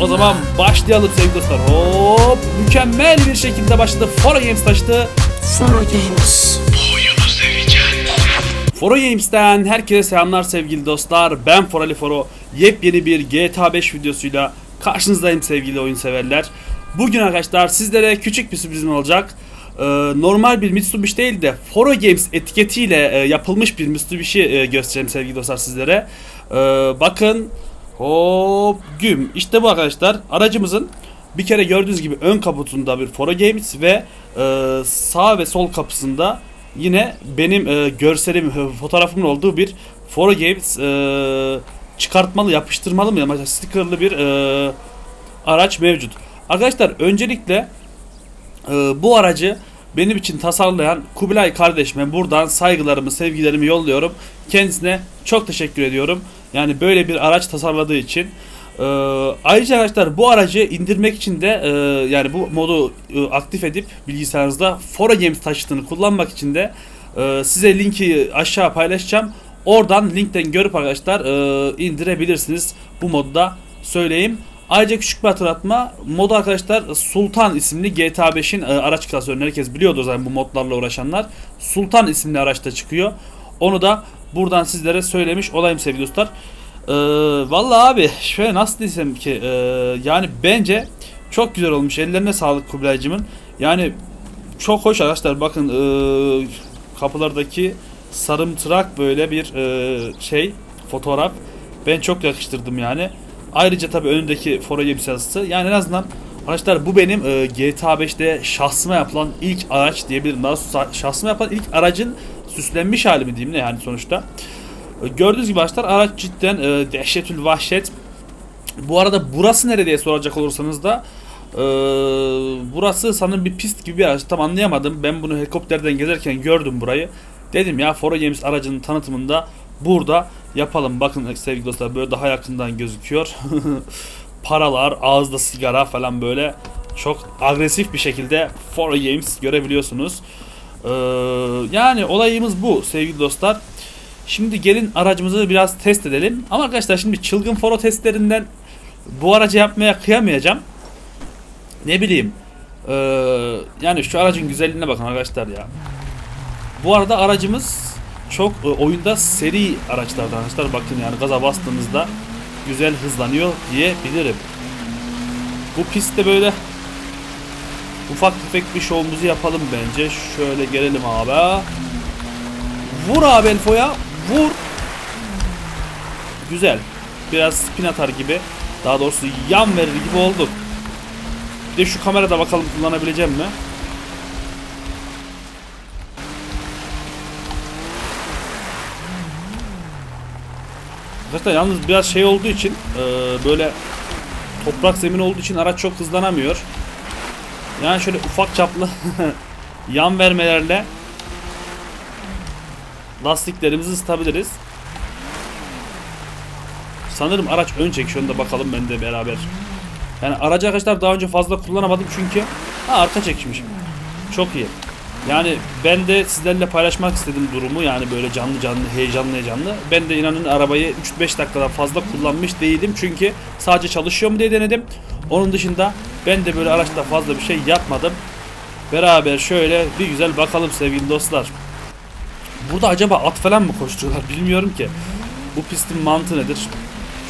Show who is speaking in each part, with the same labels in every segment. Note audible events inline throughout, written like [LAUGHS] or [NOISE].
Speaker 1: O zaman başlayalım sevgili dostlar. Hop mükemmel bir şekilde başladı. Fora Games taşıdı.
Speaker 2: Foro Games.
Speaker 1: Foro Games'ten herkese selamlar sevgili dostlar. Ben Forali Foro. Yepyeni bir GTA 5 videosuyla karşınızdayım sevgili oyun severler. Bugün arkadaşlar sizlere küçük bir sürprizim olacak. Ee, normal bir Mitsubishi değil de Foro Games etiketiyle e, yapılmış bir Mitsubishi e, göstereceğim sevgili dostlar sizlere. Ee, bakın hop güm işte bu arkadaşlar aracımızın bir kere gördüğünüz gibi ön kaputunda bir Foro Games ve e, sağ ve sol kapısında yine benim e, görselim, fotoğrafımın olduğu bir Foro Games e, çıkartmalı, yapıştırmalı mı, yani stickerlı bir e, araç mevcut. Arkadaşlar öncelikle e, bu aracı benim için tasarlayan Kubilay kardeşime buradan saygılarımı, sevgilerimi yolluyorum. Kendisine çok teşekkür ediyorum. Yani böyle bir araç tasarladığı için. Ee, ayrıca arkadaşlar bu aracı indirmek için de e, yani bu modu e, aktif edip bilgisayarınızda Fora Games taşıtını kullanmak için de e, size linki aşağı paylaşacağım. Oradan linkten görüp arkadaşlar e, indirebilirsiniz bu modda söyleyeyim. Ayrıca küçük bir hatırlatma modu arkadaşlar Sultan isimli GTA 5'in e, araç klasörünü herkes biliyordur zaten bu modlarla uğraşanlar. Sultan isimli araçta çıkıyor. Onu da buradan sizlere söylemiş olayım sevgili dostlar. Ee, vallahi abi şöyle nasıl desem ki e, yani bence çok güzel olmuş. Ellerine sağlık Kubilaycımın. Yani çok hoş arkadaşlar bakın e, kapılardaki sarımtırak böyle bir e, şey fotoğraf. Ben çok yakıştırdım yani. Ayrıca tabii önündeki Foro yazısı. Yani en azından arkadaşlar bu benim e, GTA 5'te şahsıma yapılan ilk araç diyebilirim. Daha şahsıma yapılan ilk aracın süslenmiş hali mi diyeyim ne yani sonuçta. E, Gördüğünüz gibi arkadaşlar araç cidden e, dehşetül vahşet. Bu arada burası nerede diye soracak olursanız da e, burası sanırım bir pist gibi bir araç. Tam anlayamadım. Ben bunu helikopterden gezerken gördüm burayı. Dedim ya Foro Games aracının tanıtımında burada yapalım. Bakın sevgili dostlar böyle daha yakından gözüküyor. [LAUGHS] Paralar, ağızda sigara falan böyle çok agresif bir şekilde Foro Games görebiliyorsunuz. Ee, yani olayımız bu sevgili dostlar. Şimdi gelin aracımızı biraz test edelim. Ama arkadaşlar şimdi çılgın foro testlerinden bu aracı yapmaya kıyamayacağım. Ne bileyim. Ee, yani şu aracın güzelliğine bakın arkadaşlar ya. Bu arada aracımız çok e, oyunda seri araçlardan arkadaşlar. Bakın yani gaza bastığınızda güzel hızlanıyor diyebilirim. Bu pistte böyle ufak tefek bir şovumuzu yapalım bence. Şöyle gelelim abi. Vur abi Elfo'ya. Vur. Güzel. Biraz spin atar gibi. Daha doğrusu yan verir gibi olduk. Bir de şu kamerada bakalım kullanabileceğim mi? Zaten yalnız biraz şey olduğu için e, böyle toprak zemin olduğu için araç çok hızlanamıyor. Yani şöyle ufak çaplı [LAUGHS] yan vermelerle lastiklerimizi ısıtabiliriz. Sanırım araç ön çekiyor da bakalım ben de beraber. Yani aracı arkadaşlar daha önce fazla kullanamadım çünkü ha, arka çekişmişim. Çok iyi. Yani ben de sizlerle paylaşmak istedim durumu yani böyle canlı canlı heyecanlı heyecanlı. Ben de inanın arabayı 3-5 dakikadan fazla kullanmış değilim çünkü sadece çalışıyor mu diye denedim. Onun dışında ben de böyle araçta fazla bir şey yapmadım. Beraber şöyle bir güzel bakalım sevgili dostlar. Burada acaba at falan mı koşturuyorlar bilmiyorum ki. Bu pistin mantığı nedir?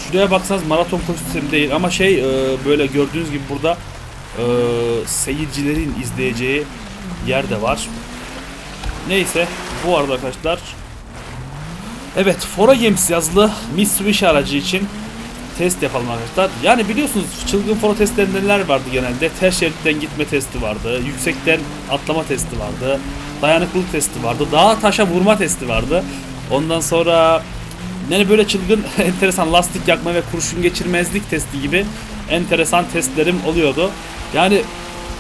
Speaker 1: Şuraya baksanız maraton koşu değil ama şey e, böyle gördüğünüz gibi burada e, seyircilerin izleyeceği yer de var. Neyse bu arada arkadaşlar Evet Fora Games yazılı Mitsubishi aracı için test yapalım arkadaşlar. Yani biliyorsunuz çılgın foro testlerinde neler vardı genelde? Ters şeritten gitme testi vardı. Yüksekten atlama testi vardı. Dayanıklılık testi vardı. Dağa taşa vurma testi vardı. Ondan sonra yani böyle çılgın [LAUGHS] enteresan lastik yakma ve kurşun geçirmezlik testi gibi enteresan testlerim oluyordu. Yani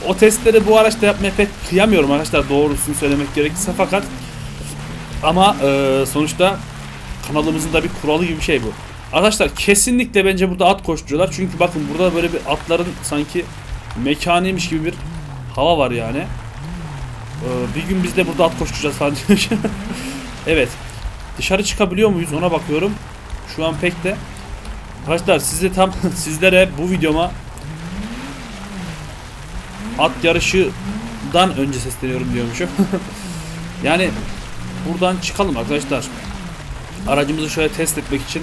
Speaker 1: o testleri bu araçta yapmaya pek kıyamıyorum arkadaşlar doğrusunu söylemek gerekirse fakat ama e, sonuçta kanalımızın da bir kuralı gibi bir şey bu. Arkadaşlar kesinlikle bence burada at koşturuyorlar. Çünkü bakın burada böyle bir atların sanki mekanıymış gibi bir hava var yani. Ee, bir gün biz de burada at koşturacağız falan [LAUGHS] evet. Dışarı çıkabiliyor muyuz ona bakıyorum. Şu an pek de Arkadaşlar size tam [LAUGHS] sizlere bu videoma at yarışından önce sesleniyorum diyormuşum. [LAUGHS] yani buradan çıkalım arkadaşlar. Aracımızı şöyle test etmek için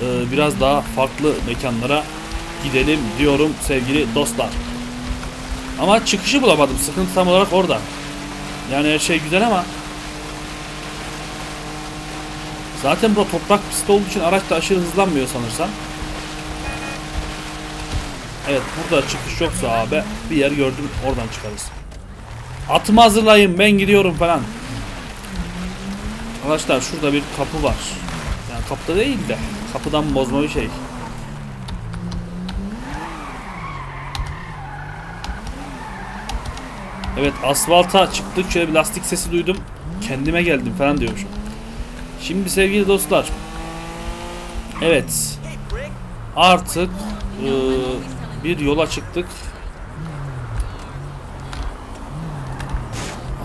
Speaker 1: e, biraz daha farklı mekanlara gidelim diyorum sevgili dostlar. Ama çıkışı bulamadım. Sıkıntı tam olarak orada. Yani her şey güzel ama Zaten bu toprak pisti olduğu için araç da aşırı hızlanmıyor sanırsam. Evet burada çıkış yoksa abi bir yer gördüm oradan çıkarız. Atımı hazırlayın ben gidiyorum falan. Arkadaşlar şurada bir kapı var. Yani kapıda değil de kapıdan bozma bir şey. Evet asfalta çıktık şöyle bir lastik sesi duydum. Kendime geldim falan diyormuşum. Şimdi sevgili dostlar. Evet. Artık e, bir yola çıktık.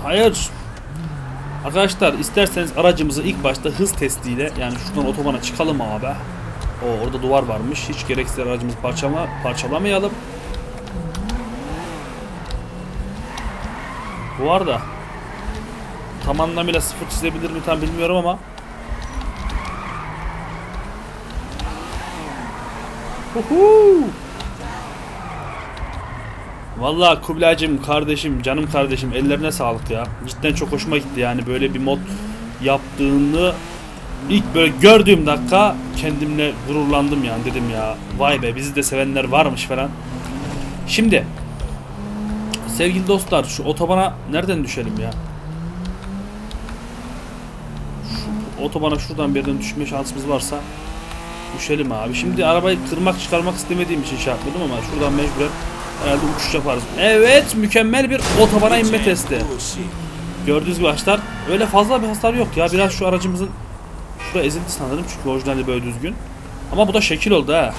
Speaker 1: Hayır. Arkadaşlar isterseniz aracımızı ilk başta hız testiyle yani şuradan otobana çıkalım abi. O orada duvar varmış. Hiç gereksiz aracımızı parçalama, parçalamayalım. Bu arada tam anlamıyla sıfır çizebilir mi tam bilmiyorum ama Huhu. Vallahi Kubilaycım kardeşim canım kardeşim ellerine sağlık ya. Cidden çok hoşuma gitti yani böyle bir mod yaptığını ilk böyle gördüğüm dakika kendimle gururlandım yani dedim ya. Vay be bizi de sevenler varmış falan. Şimdi sevgili dostlar şu otobana nereden düşelim ya? Şu otobana şuradan bir yerden düşme şansımız varsa Düşelim abi. Şimdi arabayı kırmak çıkarmak istemediğim için şey yapmadım ama şuradan mecburen herhalde uçuş yaparız. Evet mükemmel bir otobana inme testi. Gördüğünüz gibi arkadaşlar öyle fazla bir hasar yok ya. Biraz şu aracımızın şurada ezildi sanırım çünkü orijinali böyle düzgün. Ama bu da şekil oldu ha.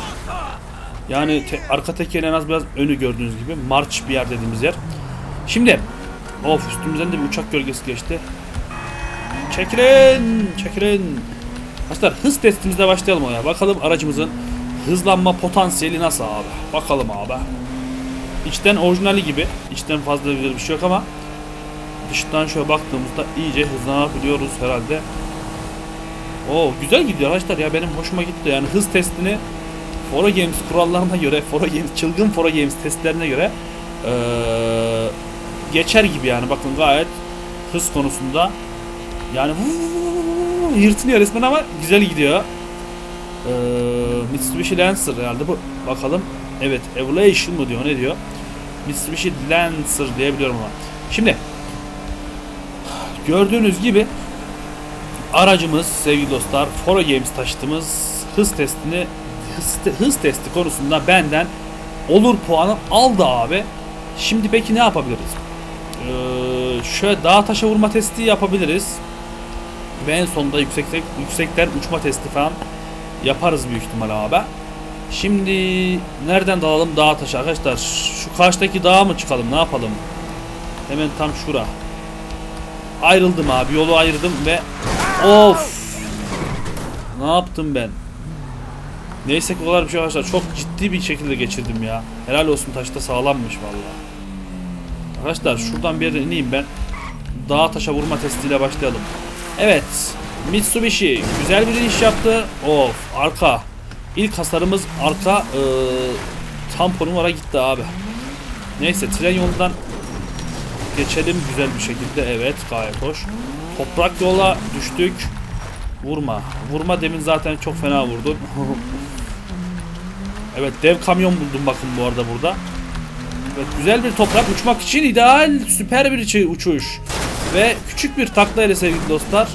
Speaker 1: Yani te- arka tekerin en az biraz önü gördüğünüz gibi. March bir yer dediğimiz yer. Şimdi of üstümüzden de bir uçak gölgesi geçti. Çekilin! Çekilin! Arkadaşlar hız testimizle başlayalım ona. Bakalım aracımızın hızlanma potansiyeli nasıl abi. Bakalım abi. İçten orijinali gibi. İçten fazla bir şey yok ama dıştan şöyle baktığımızda iyice hızlanabiliyoruz herhalde. Oo güzel gidiyor arkadaşlar ya benim hoşuma gitti. Yani hız testini Foro Games kurallarına göre, Foro Games çılgın Foro Games testlerine göre ee, geçer gibi yani bakın gayet hız konusunda yani yırtınıyor resmen ama güzel gidiyor. Ee, Mitsubishi Lancer herhalde bu. Bakalım. Evet, Evolution mu diyor, ne diyor? Mitsubishi Lancer diyebiliyorum ama. Şimdi gördüğünüz gibi aracımız sevgili dostlar Foro Games taşıtımız hız testini hız, hız testi konusunda benden olur puanı aldı abi. Şimdi peki ne yapabiliriz? Ee, şöyle dağ taşa vurma testi yapabiliriz. Ve en sonunda yüksek, yüksekten uçma testi falan yaparız büyük ihtimal abi. Şimdi nereden dalalım dağa taşa arkadaşlar? Şu karşıdaki dağa mı çıkalım ne yapalım? Hemen tam şura. Ayrıldım abi yolu ayırdım ve of ne yaptım ben? Neyse ki olar bir şey arkadaşlar çok ciddi bir şekilde geçirdim ya. Helal olsun taşta sağlammış vallahi. Arkadaşlar şuradan bir yerden ineyim ben. Dağa taşa vurma testiyle başlayalım. Evet. Mitsubishi güzel bir iş yaptı. Of arka. İlk hasarımız arka e, tamponu var gitti abi. Neyse tren yolundan geçelim güzel bir şekilde. Evet gayet hoş. Toprak yola düştük. Vurma. Vurma demin zaten çok fena vurdun. [LAUGHS] evet dev kamyon buldum bakın bu arada burada. Evet, güzel bir toprak uçmak için ideal süper bir uçuş. Ve küçük bir takla ile sevgili dostlar.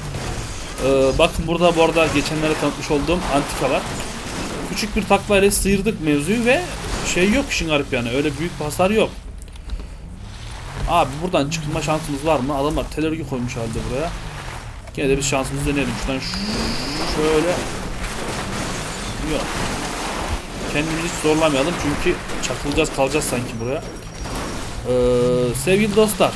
Speaker 1: Ee, bakın burada bu arada geçenlere tanıtmış olduğum antika var. Küçük bir takla ile sıyırdık mevzuyu ve şey yok işin garip yani öyle büyük bir hasar yok. Abi buradan çıkma şansımız var mı? Adamlar tel koymuş halde buraya. Gene de bir şansımızı deneyelim. Şuradan şöyle yok. Kendimizi hiç zorlamayalım çünkü çakılacağız kalacağız sanki buraya. Ee, sevgili dostlar.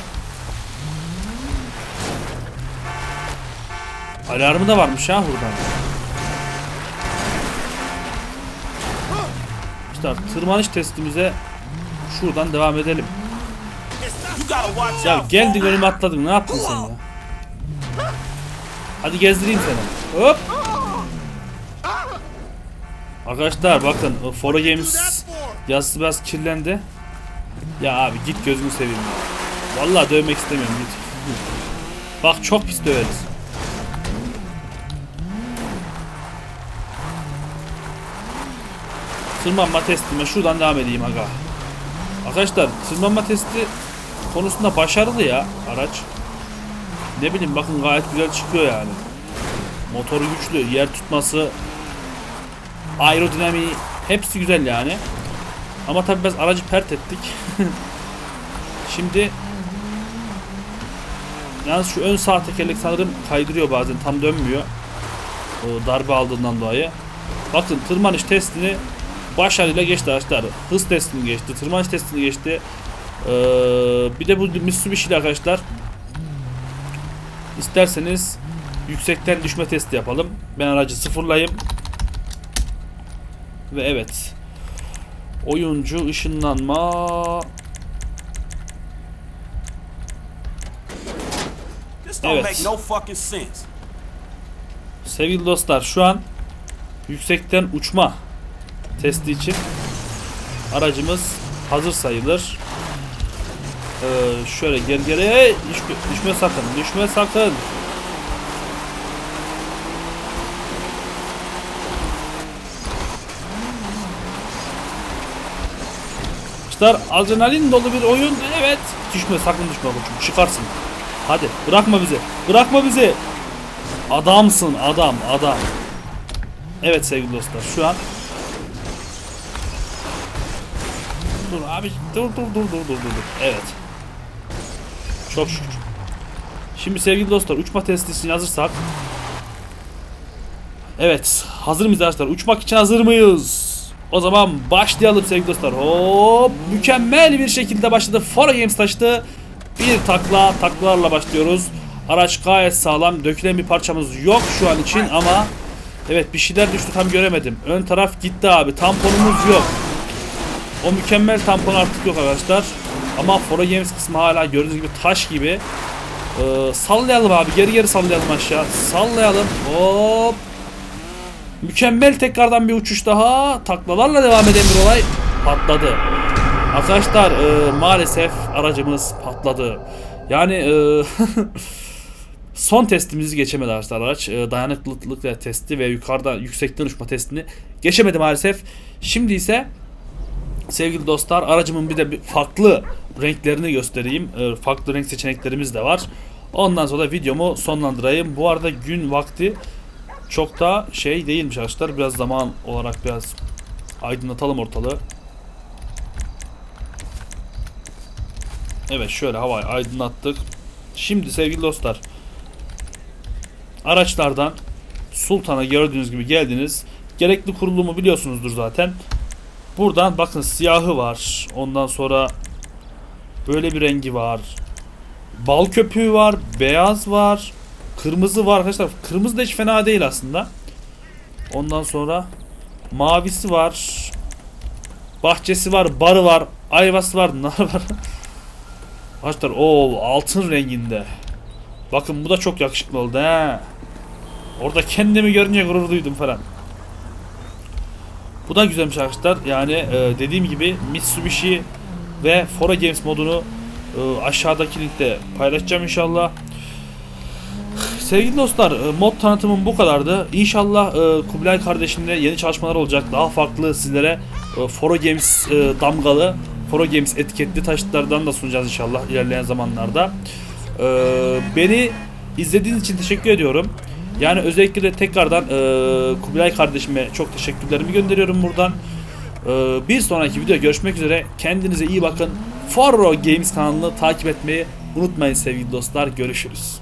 Speaker 1: Alarmı da varmış ha buradan. Arkadaşlar tırmanış testimize şuradan devam edelim. Ya geldin önüme atladın ne yaptın sen ya? Hadi gezdireyim seni. Hop. Arkadaşlar bakın Foro Games yazısı biraz kirlendi. Ya abi git gözünü seveyim. Vallahi dövmek istemiyorum git. Bak çok pis döveriz. Tırmanma testime şuradan devam edeyim aga. Arkadaşlar tırmanma testi konusunda başarılı ya araç. Ne bileyim bakın gayet güzel çıkıyor yani. Motoru güçlü, yer tutması, aerodinamiği hepsi güzel yani. Ama tabii biz aracı pert ettik. [LAUGHS] Şimdi Yalnız şu ön sağ tekerlek sanırım kaydırıyor bazen tam dönmüyor. O darbe aldığından dolayı. Bakın tırmanış testini başarıyla geçti arkadaşlar. Hız testini geçti, tırmanış testini geçti. Ee, bir de bu Mitsubishi ile arkadaşlar isterseniz yüksekten düşme testi yapalım. Ben aracı sıfırlayayım. Ve evet. Oyuncu ışınlanma Evet. Sevgili dostlar şu an yüksekten uçma testi için aracımız hazır sayılır. Ee, şöyle geri geri düşme, düşme sakın düşme sakın. İşte adrenalin dolu bir oyun. Evet. Düşme sakın düşme koçum. Çıkarsın. Hadi bırakma bizi. Bırakma bizi. Adamsın adam adam. Evet sevgili dostlar şu an Dur abi dur dur dur dur dur dur. Evet. Çok şükür. Şimdi sevgili dostlar uçma testi için hazırsak. Evet hazır mıyız arkadaşlar? Uçmak için hazır mıyız? O zaman başlayalım sevgili dostlar. Hop mükemmel bir şekilde başladı. Fora Games taşıdı. Bir takla taklalarla başlıyoruz. Araç gayet sağlam dökülen bir parçamız yok şu an için ama Evet bir şeyler düştü tam göremedim. Ön taraf gitti abi tamponumuz yok o mükemmel tampon artık yok arkadaşlar. Ama Fora Games kısmı hala gördüğünüz gibi taş gibi. Ee, sallayalım abi. Geri geri sallayalım aşağı. Sallayalım. Hop. Mükemmel tekrardan bir uçuş daha. Taklalarla devam eden bir olay. Patladı. Arkadaşlar e, maalesef aracımız patladı. Yani e, [LAUGHS] son testimizi geçemedi arkadaşlar araç. E, dayanıklılık testi ve yukarıda yüksekten uçma testini geçemedi maalesef. Şimdi ise Sevgili dostlar aracımın bir de bir farklı renklerini göstereyim. Ee, farklı renk seçeneklerimiz de var. Ondan sonra videomu sonlandırayım. Bu arada gün vakti çok da şey değilmiş arkadaşlar. Biraz zaman olarak biraz aydınlatalım ortalığı. Evet şöyle havayı aydınlattık. Şimdi sevgili dostlar araçlardan Sultan'a gördüğünüz gibi geldiniz. Gerekli kurulumu biliyorsunuzdur zaten. Buradan bakın siyahı var. Ondan sonra böyle bir rengi var. Bal köpüğü var. Beyaz var. Kırmızı var arkadaşlar. Kırmızı da hiç fena değil aslında. Ondan sonra mavisi var. Bahçesi var. Barı var. Ayvası var. [LAUGHS] Nar var. Arkadaşlar o altın renginde. Bakın bu da çok yakışıklı oldu he. Orada kendimi görünce gurur duydum falan. Bu da güzelmiş arkadaşlar. Yani e, dediğim gibi Mitsubishi ve Fora Games modunu e, aşağıdaki linkte paylaşacağım inşallah. Sevgili dostlar e, mod tanıtımım bu kadardı. İnşallah e, Kubilay kardeşimle yeni çalışmalar olacak. Daha farklı sizlere e, Foro Games e, damgalı, Foro Games etiketli taşıtlardan da sunacağız inşallah ilerleyen zamanlarda. E, beni izlediğiniz için teşekkür ediyorum. Yani özellikle de tekrardan e, Kubilay kardeşime çok teşekkürlerimi gönderiyorum buradan. E, bir sonraki video görüşmek üzere. Kendinize iyi bakın. Foro Games kanalını takip etmeyi unutmayın sevgili dostlar. Görüşürüz.